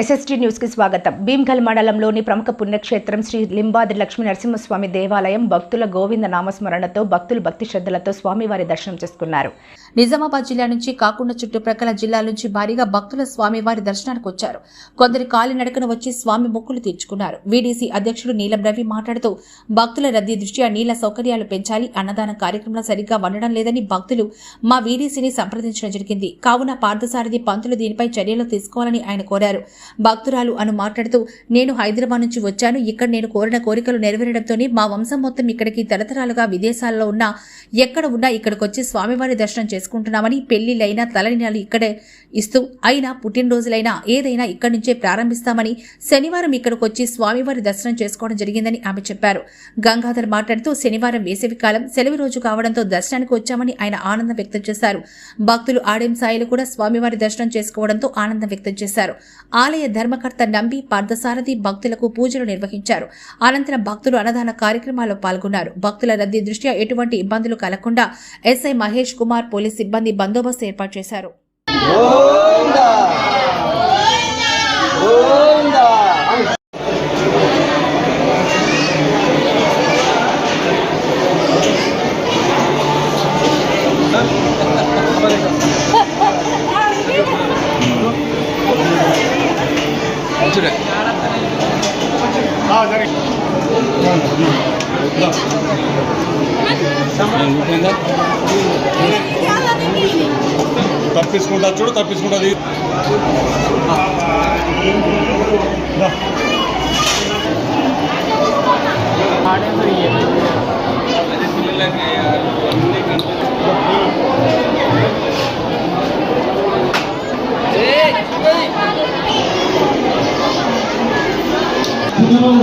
SST న్యూస్కి స్వాగతం. భీమ్గల్ మండలంలోని ప్రముఖ పుణ్యక్షేత్రం శ్రీ లింబాద్రి లక్ష్మీ నరసింహస్వామి దేవాలయం భక్తుల గోవింద నామస్మరణతో భక్తులు భక్తి శ్రద్ధలతో స్వామివారి దర్శనం చేసుకున్నారు. నిజామాబాద్ జిల్లా నుంచి కాకుండా చుట్టుప్రక్కల జిల్లాల నుంచి భారీగా భక్తుల స్వామివారి దర్శనానికి వచ్చారు. కొందరు కాలినడకన వచ్చి స్వామి మొక్కులు తీర్చుకున్నారు. వీడీసీ అధ్యక్షుడు నీలం రవి మాట్లాడుతూ భక్తుల రద్దీ దృష్ట్యా నీళ్ళ సౌకర్యాలు పెంచాలి అన్నదాన కార్యక్రమంలో సరిగ్గా వండడం లేదని భక్తులు మా వీడీసీని సంప్రదించడం జరిగింది. కావున పార్థసారథి పంతులు దీనిపై చర్యలు తీసుకోవాలని ఆయన కోరారు. భక్తురాలు అను మాట్లాడుతూ నేను హైదరాబాద్ నుంచి వచ్చాను. ఇక్కడ నేను కోరిన కోరికలు నెరవేరడంతోనే మా వంశం మొత్తం ఇక్కడికి తరతరాలుగా విదేశాల్లో ఉన్న ఎక్కడ ఉన్నా ఇక్కడికి వచ్చి స్వామివారి దర్శనం చేసుకుంటున్నామని పెళ్ళిళ్ళైనా తలనినాలు ఇక్కడే ఇస్తూ అయినా పుట్టినరోజులైనా ఏదైనా ఇక్కడి నుంచే ప్రారంభిస్తామని శనివారం ఇక్కడికి వచ్చి స్వామివారి దర్శనం చేసుకోవడం జరిగిందని ఆమె చెప్పారు. గంగాధర్ మాట్లాడుతూ శనివారం వేసవికాలం సెలవు రోజు కావడంతో దర్శనానికి వచ్చామని ఆయన ఆనందం వ్యక్తం చేశారు. భక్తులు ఆడెం సాయిలు కూడా స్వామివారి దర్శనం చేసుకోవడంతో ఆనందం వ్యక్తం చేశారు. ఆలయ ధర్మకర్త నంబి పార్థసారథి భక్తులకు పూజలు నిర్వహించారు. అనంతరం భక్తులు అన్నదాన కార్యక్రమాల్లో పాల్గొన్నారు. భక్తుల రద్దీ దృష్ట్యా ఎటువంటి ఇబ్బందులు కలగకుండా ఎస్ఐ మహేష్ కుమార్ పోలీస్ సిబ్బంది బందోబస్తు ఏర్పాటు చేశారు. గోవిందా తప్పించుకుంటా చూడు తప్పించుకుంటుంది మా కుటుంబం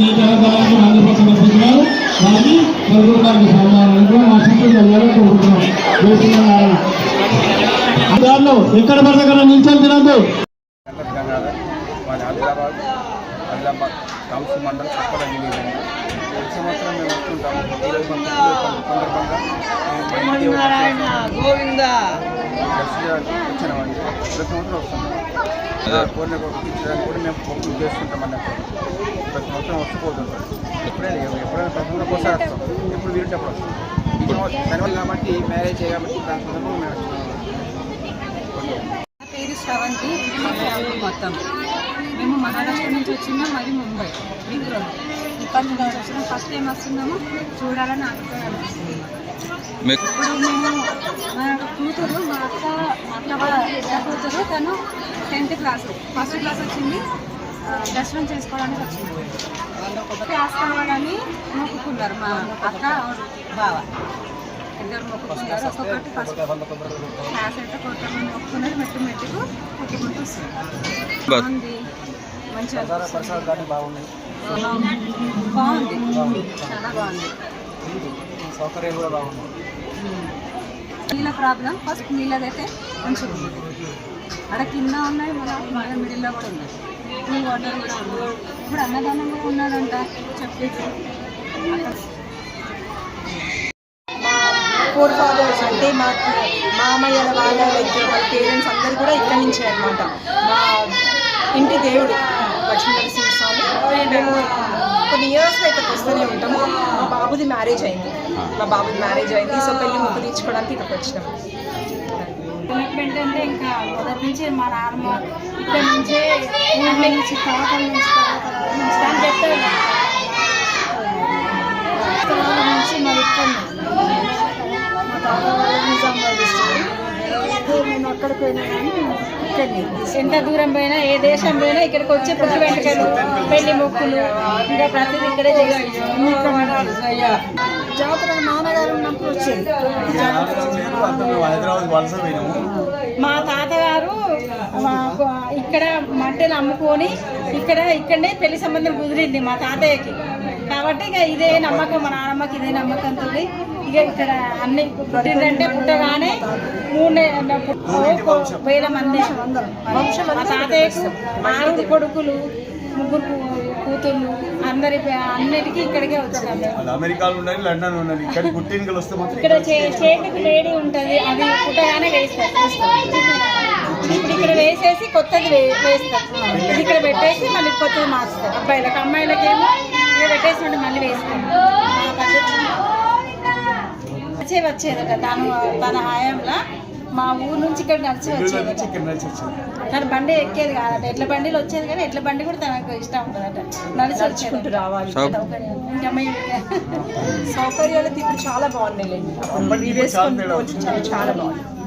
ఈ కాలంలో ఆంధ్రప్రదేశ్ వారికి ప్రభుత్వానికి మా శిష్యులు ఎక్కడ పడితే నిల్చొని తినద్దు ఆదిలాబాద్ కౌన్సిల్ మండలం చప్పల విలేజ్ అండి ప్రతి సంవత్సరం మేము వస్తుంటాము. ఈరోజు సందర్భంగా వచ్చినామండి ప్రతి సంవత్సరం వస్తున్నాం. కోరిన ఇచ్చడానికి కూడా మేము చేస్తుంటాం అన్నట్టు. ప్రతి సంవత్సరం వస్తుపోతుంటాం ఎప్పుడైనా ఎప్పుడైనా ప్రతి ఒకసారి వస్తాం ఎప్పుడు వీరుంటే అప్పుడు వస్తాం దానివల్ల కాబట్టి మ్యారేజ్ కాబట్టి దాని సందర్భంగా మేము వచ్చినాం. నా పేరు శ్రవంతి. మా ఫ్యామిలీ మొత్తం. మేము మహారాష్ట్ర నుంచి వచ్చినాం మరి ముంబై. బెంగళూరు ఇప్పటి నుంచి వచ్చినాం. ఫస్ట్ టైం వస్తున్నాము. చూడాలని అనుకున్నాము ఇప్పుడు మేము మా కూతురు మా అక్క మా అక్క కూతురు తను టెన్త్ క్లాస్ ఫస్ట్ క్లాస్ వచ్చింది. దర్శనం చేసుకోవడానికి వచ్చింది. క్లాస్ కావాలని మొక్కుకున్నారు మా అక్క బావ. ఇద్దరు మొక్కుకున్నారు ఒక్కొక్కటి ఫస్ట్ క్లాస్ అయితే కొట్టమని మొక్కుకున్నారు మెట్టు మెట్టుకు కొట్టుకుంటూ వస్తుంది బాగుంది. మంచిగా బాగున్నాయి బాగుంది. చాలా బాగుంది. సౌకర్యాలు కూడా బాగున్నాయి నీళ్ళ ప్రాబ్లం. ఫస్ట్ నీళ్ళదైతే మంచిగా ఉంది. అక్కడ కింద ఉన్నాయి మన మన మిడిల్లో కూడా ఉన్నాయి. వాటర్ కూడా ఉంది. ఇప్పుడు అన్నదానం కూడా ఉన్నాడంట చెప్పేసి. ఫోర్ ఫాదర్స్ అంటే మా మామయ్యల వాళ్ళ లైక్ వాళ్ళ పేరెంట్స్ అందరు కూడా ఇక్కడి నుంచే అనమాట మా ఇంటి దేవుడు లక్ష్మీ నరసింహస్వామి మేము కొన్ని ఇయర్స్ ఇక్కడికి వస్తూనే ఉంటాము. మా బాబుది మ్యారేజ్ అయింది. మా బాబుది మ్యారేజ్ అయింది. సో పెళ్ళి ముక్కు తీర్చుకోవడానికి ఇక్కడికి వచ్చినాం. కమిట్మెంట్ అంటే ఇంకా మొదటి నుంచి మా నాన్నమ్మ ఇక్కడ నుంచే ఊళ్ళో నుంచి తాతల నుంచి తాతల నుంచి అని చెప్తారు తాతల నుంచి మరి ఇక్కడ మా తాత వాళ్ళు నిజామాబాద్ డిస్ట్రిక్ట్ మేము అక్కడికి పోయినా కానీ ఇక్కడనే ఎంత దూరం పోయినా ఏ దేశం పోయినా ఇక్కడికి వచ్చి పుట్టి వెంటకలు పెళ్ళి మొక్కులు ఇంకా ప్రతిదీ ఇక్కడే చేయాలి. జాతర నాన్నగారు ఉన్నప్పుడు వచ్చింది. మా తాతగారు ఇక్కడ మట్టెలు అమ్ముకొని ఇక్కడ ఇక్కడనే పెళ్ళి సంబంధం కుదిరింది మా తాతయ్యకి. కాబట్టి ఇక ఇదే నమ్మకం మా నాన్నమ్మకి ఇదే నమ్మకంతో ఇక ఇక్కడ అన్ని పుట్టిందంటే పుట్టగానే మూడు వేల మంది మా తాతయ్యకు ఆరుగురు కొడుకులు ముగ్గురు కూతుళ్ళు అందరి అన్నిటికీ ఇక్కడికే. అది అమెరికాలో లండన్ ఉన్నది ఇక్కడ పుట్టినకలు వస్తే ఇక్కడ చేతికి లేడీ ఉంటుంది అది పుట్టగానే వేస్తారు. ఇప్పుడు ఇక్కడ వేసేసి కొత్తది వేస్తారు. ఇక్కడ పెట్టేసి మళ్ళీ కొత్తది మార్చుతారు. అబ్బాయిలకు అమ్మాయిలకి పెట్టేసి మళ్ళీ వేస్తారు ఆ పద్ధతి వచ్చే వచ్చేదట తను తన హయాంలో మా ఊరు నుంచి ఇక్కడ నడిచి నడిచి వచ్చింది. తన బండి ఎక్కేది కాదట ఎడ్ల బండిలో వచ్చేది కానీ ఎడ్ల బండి కూడా తనకు ఇష్టం ఉంటుందట నడిచి వచ్చేది. రావాలి. సౌకర్యాలు ఇప్పుడు చాలా బాగున్నాయి చాలా బాగుంది